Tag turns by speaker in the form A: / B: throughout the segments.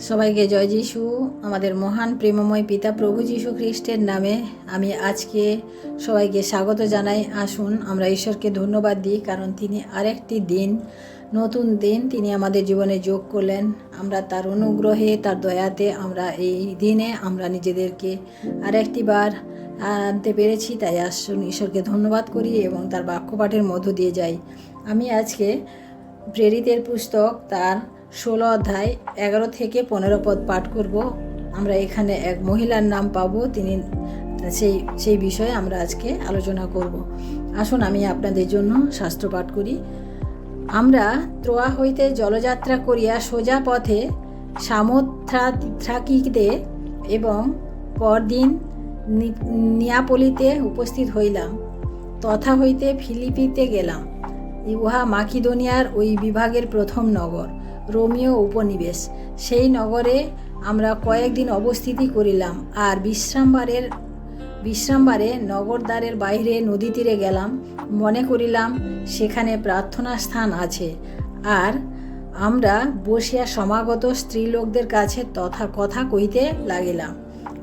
A: সবাইকে জয় যিশু। আমাদের মহান প্রেমময় পিতা প্রভু যিশু খ্রিস্টের নামে আমি আজকে সবাইকে স্বাগত জানাই। আসুন, আমরা ঈশ্বরকে ধন্যবাদ দিই, কারণ তিনি আরেকটি দিন, নতুন দিন তিনি আমাদের জীবনে যোগ করলেন। আমরা তার অনুগ্রহে, তার দয়াতে আমরা এই দিনে আমরা নিজেদেরকে আরেকটি বার আনতে পেরেছি, তাই আসুন ঈশ্বরকে ধন্যবাদ করি এবং তার বাক্যপাঠের মধ্য দিয়ে যাই। আমি আজকে প্রেরিতের পুস্তক, তার ষোলো অধ্যায়, এগারো থেকে পনেরো পদ পাঠ করব। আমরা এখানে এক মহিলার নাম পাব, তিনি সেই সেই বিষয়ে আমরা আজকে আলোচনা করব। আসুন, আমি আপনাদের জন্য শাস্ত্র পাঠ করি। আমরা ত্রোয়া হইতে জলযাত্রা করিয়া সোজা পথে সামুদ্রাকিতে এবং পরদিন নিয়াপলিতে উপস্থিত হইলাম। তথা হইতে ফিলিপিতে গেলাম। উহা মাকিদোনিয়ার ওই বিভাগের প্রথম নগর। রোমিও উপনিবেশ। সেই নগরে আমরা কয়েকদিন অবস্থিতি করিলাম আর বিশ্রামবারের, বিশ্রামবারে নগরদ্বারের বাইরে নদী তীরে গেলাম। মনে করিলাম সেখানে প্রার্থনা স্থান আছে। আর আমরা বসিয়া সমাগত স্ত্রীলোকদের কাছে তথা কথা কইতে লাগিলাম।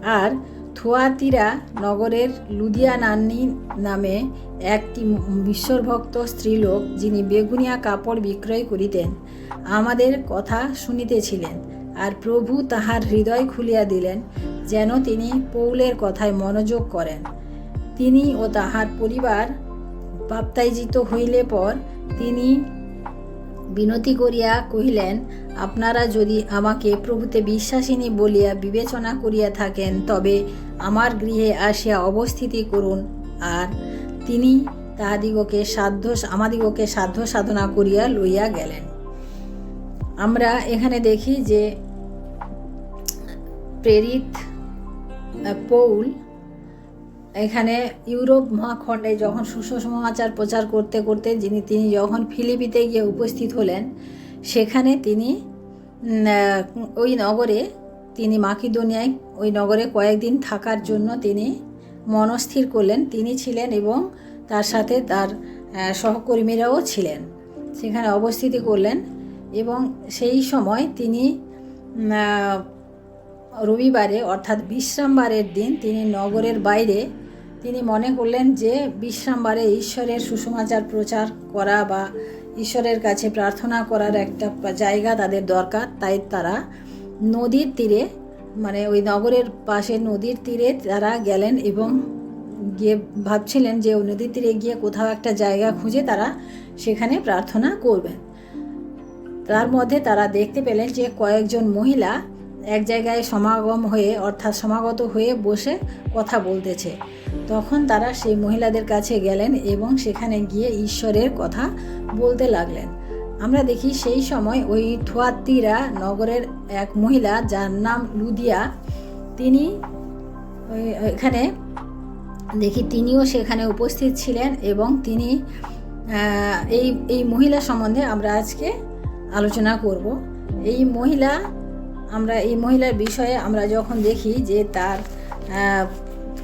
A: আর থুয়াতিরা নগরের লুদিয়ানান্নি নামে একটি ঈশ্বরভক্ত স্ত্রীলোক যিনি বেগুনিয়া কাপড় বিক্রয় করিতেন, আমাদের কথা শুনিতেছিলেন আর প্রভু তাহার হৃদয় খুলিয়া দিলেন যেন তিনি পৌলের কথায় মনোযোগ করেন। তিনি ও তাহার পরিবার বাপ্তাইজিত হইলে পর তিনি বিনতি করিয়া কহিলেন, আপনারা যদি আমাকে প্রভুতে বিশ্বাসিনী বলিয়া বিবেচনা করিয়া থাকেন, তবে আমার গৃহে আসিয়া অবস্থিতি করুন। আর তিনি তাহাদিগকে সাধ্য, আমাদিগকে সাধ্য সাধনা করিয়া লইয়া গেলেন। আমরা এখানে দেখি যে, প্রেরিত পৌল এখানে ইউরোপ মহাখণ্ডে যখন সুসমাচার প্রচার করতে করতে যিনি, তিনি যখন ফিলিপিতে গিয়ে উপস্থিত হলেন, সেখানে তিনি ওই নগরে তিনি মাকিদোনিয়ায়, ওই নগরে কয়েকদিন থাকার জন্য তিনি মনস্থির করলেন। তিনি ছিলেন এবং তার সাথে তার সহকর্মীরাও ছিলেন, সেখানে অবস্থিতি করলেন এবং সেই সময় তিনি রবিবারে অর্থাৎ বিশ্রামবারের দিন তিনি নগরের বাইরে তিনি মনে করলেন যে বিশ্রামবারে ঈশ্বরের সুসমাচার প্রচার করা বা ঈশ্বরের কাছে প্রার্থনা করার একটা জায়গা তাদের দরকার। তাই তারা নদীর তীরে মানে ওই নগরের পাশে নদীর তীরে তারা গেলেন এবং গিয়ে ভাবছিলেন যে ওই নদীর তীরে গিয়ে কোথাও একটা জায়গা খুঁজে তারা সেখানে প্রার্থনা করবেন। তার মধ্যে তারা দেখতে পেলেন যে কয়েকজন মহিলা এক জায়গায় সমাগম হয়ে, অর্থাৎ সমাগত হয়ে বসে কথা বলতেছে। তখন তারা সেই মহিলাদের কাছে গেলেন এবং সেখানে গিয়ে ঈশ্বরের কথা বলতে লাগলেন। আমরা দেখি সেই সময় ওই থুয়াতিরা নগরের এক মহিলা, যার নাম লুদিয়া, তিনি এখানে দেখি তিনিও সেখানে উপস্থিত ছিলেন এবং তিনি এই এই মহিলা সম্বন্ধে আমরা আজকে আলোচনা করব। এই মহিলা আমরা এই মহিলার বিষয়ে আমরা যখন দেখি যে তার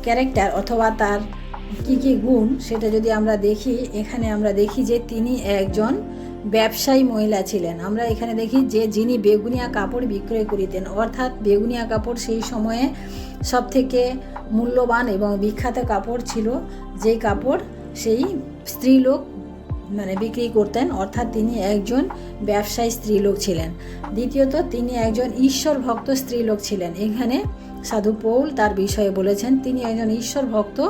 A: ক্যারেক্টার অথবা তার কি কি গুণ, সেটা যদি আমরা দেখি, এখানে আমরা দেখি যে তিনি একজন ব্যবসায়ী মহিলা ছিলেন। আমরা এখানে দেখি যে যিনি বেগুনিয়া কাপড় বিক্রয় করিতেন। অর্থাৎ বেগুনিয়া কাপড় সেই সময়ে সব থেকে মূল্যবান এবং বিখ্যাত কাপড় ছিল, যেই কাপড় সেই স্ত্রীলোক মানে বিক্রি করতেন। অর্থাৎ তিনি একজন ব্যবসায়ী স্ত্রীলোক ছিলেন। দ্বিতীয়ত, তিনি একজন ঈশ্বর ভক্ত স্ত্রীলোক ছিলেন। এখানে সাধু পৌল তার বিষয়ে বলেছেন, তিনি একজন ঈশ্বর ভক্ত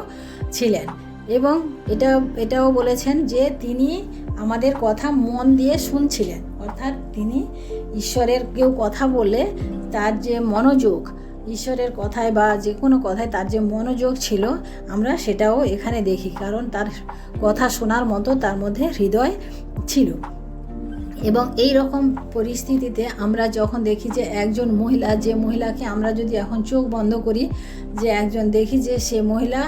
A: ছিলেন এবং এটা এটাও বলেছেন যে তিনি আমাদের কথা মন দিয়ে শুনছিলেন। অর্থাৎ তিনি ঈশ্বরের কেউ কথা বললে তার যে মনোযোগ ঈশ্বরের কথায় বা যে কোনো কথায় তার যে মনোযোগ ছিল, আমরা সেটাও এখানে দেখি। কারণ তার কথা শোনার মতো তার মধ্যে হৃদয় ছিল। এবং এই রকম পরিস্থিতিতে আমরা যখন দেখি যে একজন মহিলা, যে মহিলাকে আমরা যদি এখন চোখ বন্ধ করি, যে একজন দেখি যে সে মহিলা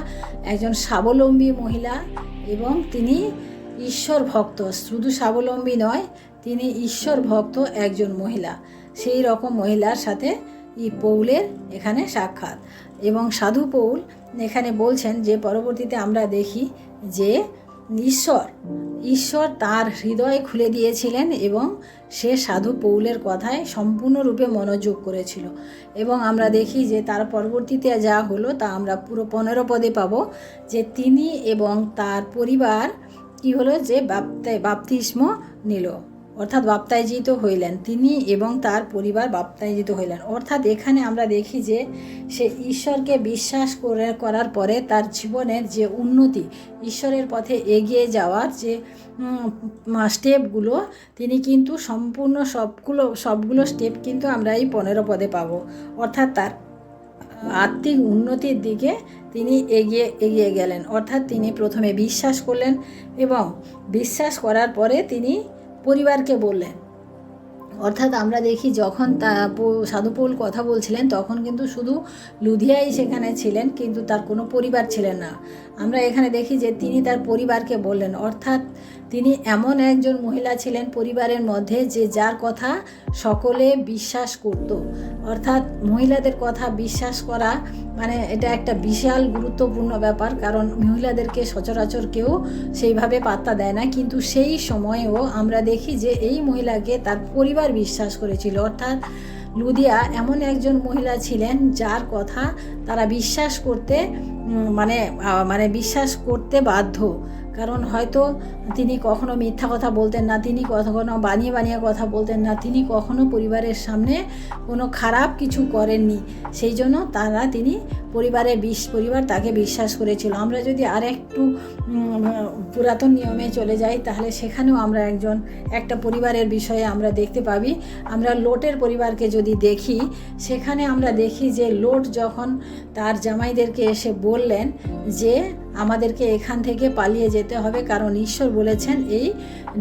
A: একজন স্বাবলম্বী মহিলা এবং তিনি ঈশ্বর ভক্ত, শুধু স্বাবলম্বী নয়, তিনি ঈশ্বর ভক্ত একজন মহিলা। সেই রকম মহিলার সাথে ই পৌলের এখানে সাক্ষাৎ। এবং সাধু পৌল এখানে বলছেন যে, পরবর্তীতে আমরা দেখি যে, ঈশ্বর ঈশ্বর তার হৃদয় খুলে দিয়েছিলেন এবং সে সাধু পৌলের কথায় সম্পূর্ণরূপে মনোযোগ করেছিল। এবং আমরা দেখি যে, তার পরবর্তীতে যা হলো তা আমরা পুরো পনেরো পদে পাবো যে, তিনি এবং তার পরিবার কি হলো যে বাপ্তায় বাপ্তিস্ম নিল। অর্থাৎ বাপ্তায়জিত হইলেন তিনি এবং তার পরিবার বাপ্তায়জিত হইলেন। অর্থাৎ এখানে আমরা দেখি যে সে ঈশ্বরকে বিশ্বাস করে করার পরে তার জীবনের যে উন্নতি, ঈশ্বরের পথে এগিয়ে যাওয়ার যে স্টেপগুলো তিনি কিন্তু সম্পূর্ণ সবগুলো সবগুলো স্টেপ কিন্তু আমরা এই পনেরো পদে পাবো। অর্থাৎ তার আর্থিক উন্নতির দিকে তিনি এগিয়ে এগিয়ে গেলেন। অর্থাৎ তিনি প্রথমে বিশ্বাস করলেন এবং বিশ্বাস করার পরে তিনি পরিবারকে বললেন। অর্থাৎ আমরা দেখি যখন তা সাধুপৌল কথা বলছিলেন, তখন কিন্তু শুধু লুধিয়াই সেখানে ছিলেন, কিন্তু তার কোনো পরিবার ছিলেন না। আমরা এখানে দেখি যে তিনি তার পরিবারকে বললেন। অর্থাৎ তিনি এমন একজন মহিলা ছিলেন পরিবারের মধ্যে যে যার কথা সকলে বিশ্বাস করত। অর্থাৎ মহিলাদের কথা বিশ্বাস করা মানে এটা একটা বিশাল গুরুত্বপূর্ণ ব্যাপার, কারণ মহিলাদেরকে সচরাচর কেউ সেইভাবে পাত্তা দেয় না। কিন্তু সেই সময়েও আমরা দেখি যে এই মহিলাকে তার পরিবার বিশ্বাস করেছিল। অর্থাৎ লুদিয়া এমন একজন মহিলা ছিলেন যার কথা তারা বিশ্বাস করতে মানে মানে বিশ্বাস করতে বাধ্য। কারণ হয়তো তিনি কখনো মিথ্যা কথা বলতেন না, তিনি কখনো বানিয়ে বানিয়ে কথা বলতেন না, তিনি কখনো পরিবারের সামনে কোনো খারাপ কিছু করেননি। সেই জন্য তারা তিনি পরিবারের বিশ পরিবার তাকে বিশ্বাস করেছিল। আমরা যদি আর একটু পুরাতন নিয়মে চলে যাই, তাহলে সেখানেও আমরা একজন, একটা পরিবারের বিষয়ে আমরা দেখতে পাবি। আমরা লোটের পরিবারকে যদি দেখি, সেখানে আমরা দেখি যে লোট যখন তার জামাইদেরকে এসে বললেন যে আমাদেরকে এখান থেকে পালিয়ে যেতে হবে, কারণ ঈশ্বর বলেছেন এই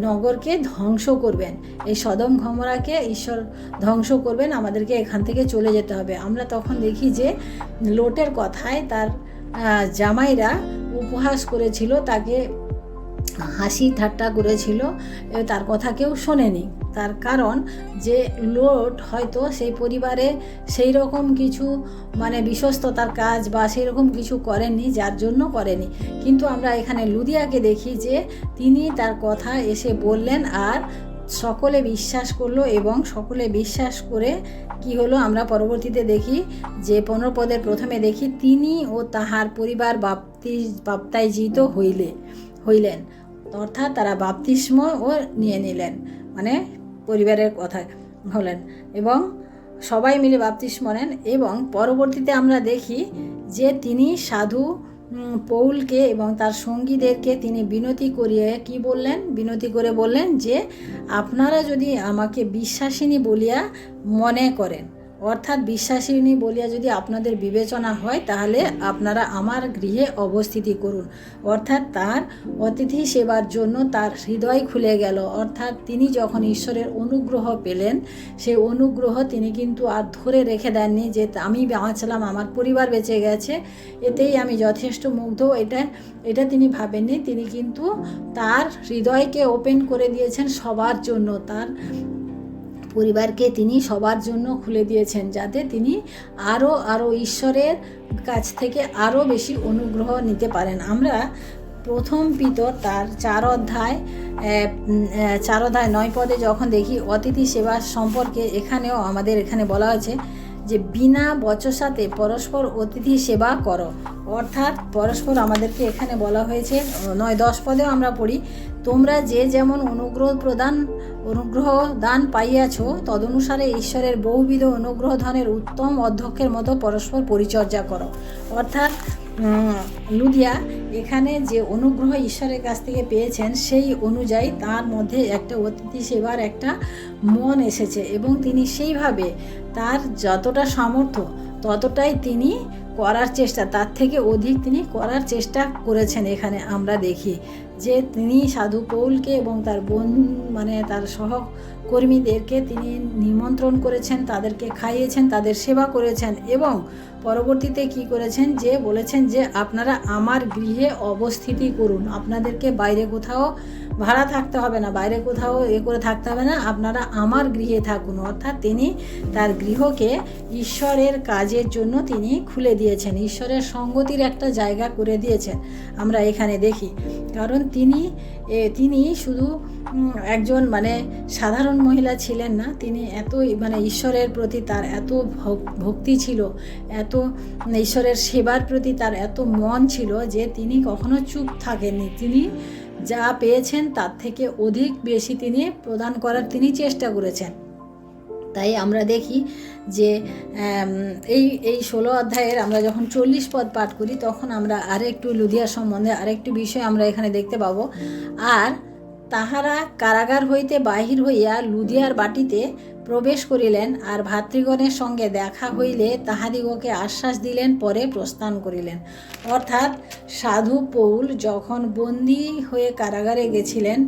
A: নগরকে ধ্বংস করবেন। এই সদম ঘমরাকে ঈশ্বর ধ্বংস করবেন, আমাদেরকে এখান থেকে চলে যেতে হবে। আমরা তখন দেখি যে লোটের কথায় তার জামাইরা উপহাস করেছিল, তাকে হাসি ঠাট্টা করেছিল তার কথা কেউ শোনেনি। তার কারণ যে লোট হয়তো সেই পরিবারে সেই রকম কিছু মানে বিশ্বস্ততার কাজ বা সেই রকম কিছু করেননি, যার জন্য করেনি। কিন্তু আমরা এখানে লুদিয়াকে দেখি যে তিনি তার কথা এসে বললেন আর সকলে বিশ্বাস করল এবং সকলে বিশ্বাস করে কি হলো আমরা পরবর্তীতে দেখি যে পনেরো প্রথমে দেখি তিনি ও তাহার পরিবার বাপ্তি বাপ্তায়জিত হইলে, হইলেন। অর্থাৎ তারা বাপতিস্ম ও নিয়ে নিলেন মানে পরিবারের কথা হলেন এবং সবাই মিলে বাপতিস্ম নেন এবং পরবর্তীতে আমরা দেখি যে তিনি সাধু পৌলকে এবং তার সঙ্গীদেরকে তিনি বিনতি করিয়ে কি বললেন? বিনতি করে বললেন যে, আপনারা যদি আমাকে বিশ্বাসিনী বলিয়া মনে করেন অর্থাৎ বিশ্বাসিনী বলিয়া যদি আপনাদের বিবেচনা হয়, তাহলে আপনারা আমার গৃহে অবস্থিতি করুন। অর্থাৎ তার অতিথি সেবার জন্য তার হৃদয় খুলে গেল। অর্থাৎ তিনি যখন ঈশ্বরের অনুগ্রহ পেলেন, সেই অনুগ্রহ তিনি কিন্তু আর ধরে রেখে দেননি যে, আমি বাঁচলাম, আমার পরিবার বেঁচে গেছে। এতেই আমি যথেষ্ট মুগ্ধ। এটা এটা তিনি ভাবেননি। তিনি কিন্তু তার হৃদয়কে ওপেন করে দিয়েছেন সবার জন্য। তার পরিবারকে তিনি সবার জন্য খুলে দিয়েছেন যাতে তিনি আরও আরও ঈশ্বরের কাছ থেকে আরও বেশি অনুগ্রহ নিতে পারেন। আমরা প্রথম পিতর তার চার অধ্যায় চার অধ্যায় নয় পদে যখন দেখি অতিথি সেবা সম্পর্কে এখানেও আমাদের এখানে বলা হয়েছে যে বিনা বচসাতে পরস্পর অতিথি সেবা করো। অর্থাৎ পরস্পর আমাদেরকে এখানে বলা হয়েছে, নয়, দশ পদেও আমরা পড়ি, তোমরা যে যেমন অনুগ্রহ প্রদান, অনুগ্রহ দান পাইয়াছ, তদনুসারে ঈশ্বরের বহুবিধ অনুগ্রহ ধনের উত্তম অধ্যক্ষের মতো পরস্পর পরিচর্যা করো। অর্থাৎ লুদিয়া এখানে যে অনুগ্রহ ঈশ্বরের কাছ থেকে পেয়েছেন, সেই অনুযায়ী তার মধ্যে একটা অতিথি সেবার একটা মন এসেছে এবং তিনি সেইভাবে তার যতটা সামর্থ্য ততটাই তিনি করার চেষ্টা, তার থেকে অধিক তিনি করার চেষ্টা করেছেন এখানে আমরা দেখি। যে তিনি সাধু পৌলকে এবং তার বোন মানে তার সহকর্মীদেরকে তিনি নিমন্ত্রণ করেছেন, তাদেরকে খাইয়েছেন, তাদের সেবা করেছেন এবং পরবর্তীতে কি করেছেন? যে বলেছেন যে, আপনারা আমার গৃহে অবস্থিতি করুন। আপনাদেরকে বাইরে কোথাও ভাড়া থাকতে হবে না, বাইরে কোথাও এ করে থাকতে হবে না, আপনারা আমার গৃহে থাকুন। অর্থাৎ তিনি তার গৃহকে ঈশ্বরের কাজের জন্য তিনি খুলে দিয়েছেন, ঈশ্বরের সঙ্গতির একটা জায়গা করে দিয়েছেন। আমরা এখানে দেখি, কারণ তিনি তিনি শুধু একজন মানে সাধারণ মহিলা ছিলেন না, তিনি এত মানে ঈশ্বরের প্রতি তার এত ভক্তি ছিল, এত, ঈশ্বরের সেবার প্রতি তার এত মন ছিল যে তিনি কখনো চুপ থাকেননি। তিনি যা পেয়েছেন তার থেকে অধিক বেশি তিনি প্রদান করার তিনি চেষ্টা করেছেন। তাই আমরা দেখি যে এই এই ষোলো অধ্যায়ের আমরা যখন চল্লিশ পদ পাঠ করি, তখন আমরা আরেকটু লুধিয়া সম্বন্ধে আরেকটু বিষয় আমরা এখানে দেখতে পাবো। আর তাহারা কারাগার হইতে বাহির হইয়া লুধিয়ার বাটিতে প্রবেশ করিলেন আর ভাতৃগণের সঙ্গে দেখা হইলে তাহাদিগকে আশ্বাস দিলেন, পরে প্রস্থান করিলেন। অর্থাৎ সাধু পৌল যখন বন্দী হয়ে কারাগারে গেছিলেন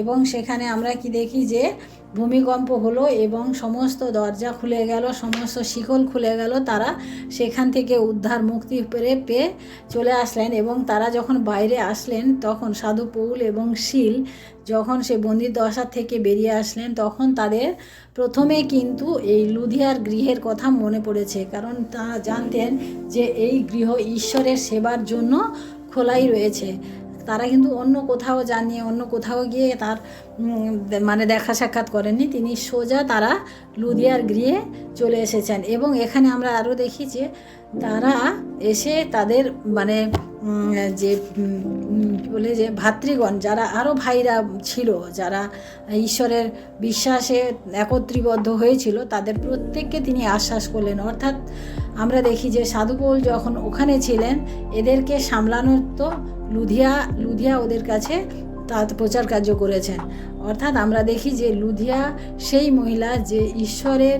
A: এবং সেখানে আমরা কি দেখি যে ভূমিকম্প হলো এবং সমস্ত দরজা খুলে গেল, সমস্ত শিকল খুলে গেল, তারা সেখান থেকে উদ্ধার মুক্তি পেরে পেয়ে চলে আসলেন এবং তারা যখন বাইরে আসলেন তখন সাধু পৌল এবং শিল যখন সে বন্দির দশা থেকে বেরিয়ে আসলেন তখন তাদের প্রথমে কিন্তু এই লুধিয়ার গৃহের কথা মনে পড়েছে। কারণ তারা জানতেন যে এই গৃহ ঈশ্বরের সেবার জন্য খোলাই রয়েছে। তারা কিন্তু অন্য কোথাও জানিয়ে, অন্য কোথাও গিয়ে তার মানে দেখা সাক্ষাৎ করেননি। তিনি সোজা তারা লুধিয়ার গৃহে চলে এসেছেন। এবং এখানে আমরা আরও দেখি যে তারা এসে তাদের মানে যে বলে, যে ভাতৃগণ, যারা আরও ভাইরা ছিল, যারা ঈশ্বরের বিশ্বাসে একত্রীবদ্ধ হয়েছিল, তাদের প্রত্যেককে তিনি আশ্বাস করলেন। অর্থাৎ আমরা দেখি যে সাধুপৌল যখন ওখানে ছিলেন, এদেরকে সামলানোর তো লুধিয়া লুধিয়া ওদের কাছে তা প্রচার কার্য করেছেন। অর্থাৎ আমরা দেখি যে লুধিয়া সেই মহিলা যে ঈশ্বরের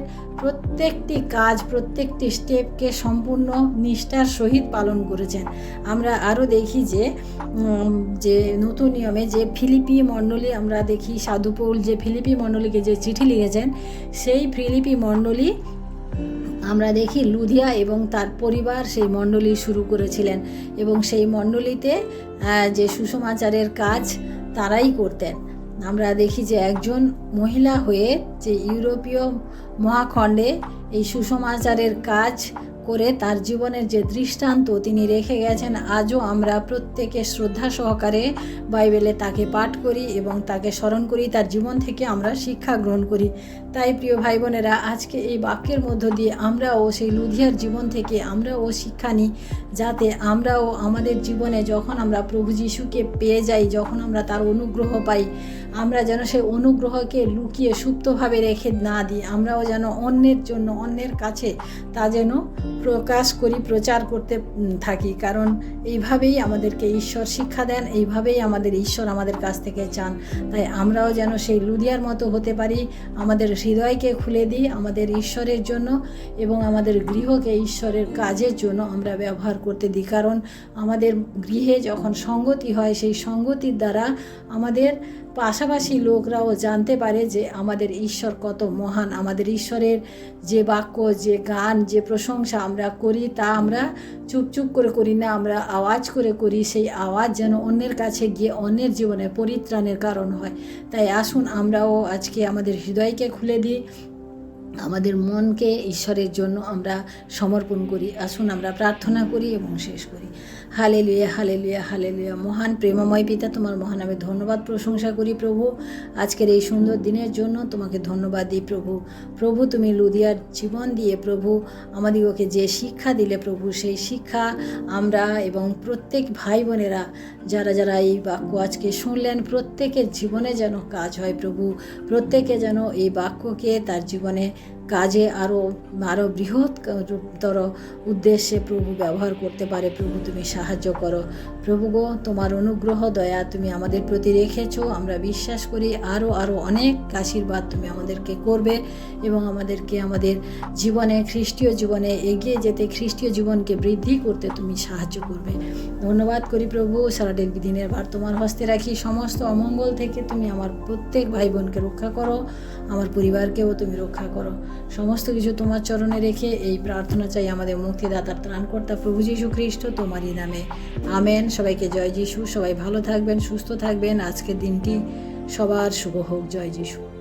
A: প্রত্যেকটি কাজ, প্রত্যেকটি স্টেপকে সম্পূর্ণ নিষ্ঠার সহিত পালন করেছেন। আমরা আরও দেখি যে যে নতুন নিয়মে যে ফিলিপি মণ্ডলী, আমরা দেখি সাধুপৌল যে ফিলিপি মণ্ডলীকে যে চিঠি লিখেছেন, সেই ফিলিপি মণ্ডলী, আমরা দেখি লুধিয়া এবং তার পরিবার সেই মণ্ডলী শুরু করেছিলেন এবং সেই মণ্ডলীতে যে সুষমাচারের কাজ তারাই করতেন। আমরা দেখি যে একজন মহিলা হয়ে যে ইউরোপীয় মহাখণ্ডে এই সুষমাচারের কাজ করে তার জীবনের যে দৃষ্টান্ত তিনি রেখে গেছেন, আজও আমরা প্রত্যেকে শ্রদ্ধা সহকারে বাইবেলে তাকে পাঠ করি এবং তাকে স্মরণ করি, তার জীবন থেকে আমরা শিক্ষা গ্রহণ করি। তাই প্রিয় ভাই বোনেরা আজকে এই বাক্যের মধ্য দিয়ে আমরাও সেই লুধিয়ার জীবন থেকে আমরাও শিক্ষা নিই, যাতে আমরাও আমাদের জীবনে যখন আমরা প্রভু যিশুকে পেয়ে যাই, যখন আমরা তার অনুগ্রহ পাই আমরা যেন সেই অনুগ্রহকে লুকিয়ে সুপ্তভাবে রেখে না দিই, আমরাও যেন অন্যের জন্য, অন্যের কাছে তা যেন প্রকাশ করি, প্রচার করতে থাকি। কারণ এইভাবেই আমাদেরকে ঈশ্বর শিক্ষা দেন, এইভাবেই আমাদের ঈশ্বর আমাদের কাছ থেকে চান। তাই আমরাও যেন সেই লুদিয়ার মতো হতে পারি, আমাদের হৃদয়কে খুলে দিই আমাদের ঈশ্বরের জন্য এবং আমাদের গৃহকে ঈশ্বরের কাজের জন্য আমরা ব্যবহার করতে দিই। কারণ আমাদের গৃহে যখন সঙ্গতি হয়, সেই সঙ্গতির দ্বারা আমাদের পাশাপাশি লোকরাও জানতে পারে যে আমাদের ঈশ্বর কত মহান, আমাদের ঈশ্বরের যে বাক্য, যে গান, যে প্রশংসা আমরা করি, তা আমরা চুপ চুপ করে করি না, আমরা আওয়াজ করে করি, সেই আওয়াজ যেন অন্যের কাছে গিয়ে অন্যের জীবনে পরিত্রাণের কারণ হয়। তাই আসুন আমরাও আজকে আমাদের হৃদয়কে খুলে দিই, আমাদের মনকে ঈশ্বরের জন্য আমরা সমর্পণ করি। আসুন আমরা প্রার্থনা করি এবং শেষ করি। হালে লুয়া হালে লুয়া হালে লুয়া মহান প্রেমময় পিতা, তোমার মহান আমি ধন্যবাদ প্রশংসা করি প্রভু। আজকের এই সুন্দর দিনের জন্য তোমাকে ধন্যবাদ দিই প্রভু। প্রভু, তুমি লুদিয়ার জীবন দিয়ে প্রভু, আমাদিগকে যে শিক্ষা দিলে প্রভু, সেই শিক্ষা আমরা এবং প্রত্যেক ভাই বোনেরা যারা যারা এই বাক্য আজকে শুনলেন, প্রত্যেকের জীবনে যেন কাজ হয় প্রভু। প্রত্যেকে যেন এই বাক্যকে তার জীবনে কাজে আরও আরও বৃহত্তর উদ্দেশ্যে প্রভু ব্যবহার করতে পারে। প্রভু, তুমি সাহায্য করো। প্রভু গো, তোমার অনুগ্রহ, দয়া তুমি আমাদের প্রতি রেখেছ। আমরা বিশ্বাস করি আরও আরও অনেক আশীর্বাদ তুমি আমাদেরকে করবে এবং আমাদেরকে আমাদের জীবনে, খ্রিস্টীয় জীবনে এগিয়ে যেতে, খ্রিস্টীয় জীবনকে বৃদ্ধি করতে তুমি সাহায্য করবে। ধন্যবাদ করি প্রভু সারা সারাদিন দিনের ভার তোমার হস্তে রাখি। সমস্ত অমঙ্গল থেকে তুমি আমার প্রত্যেক ভাই বোনকে রক্ষা করো, আমার পরিবারকেও তুমি রক্ষা করো। সমস্ত কিছু তোমার চরণে রেখে এই প্রার্থনা চাই আমাদের মুক্তিদাতার ত্রাণকর্তা প্রভু যীশু খ্রিস্ট তোমারই নামে। আমেন। সবাইকে জয় যিশু। সবাই ভালো থাকবেন, সুস্থ থাকবেন। আজকের দিনটি সবার শুভ হোক। জয় যিশু।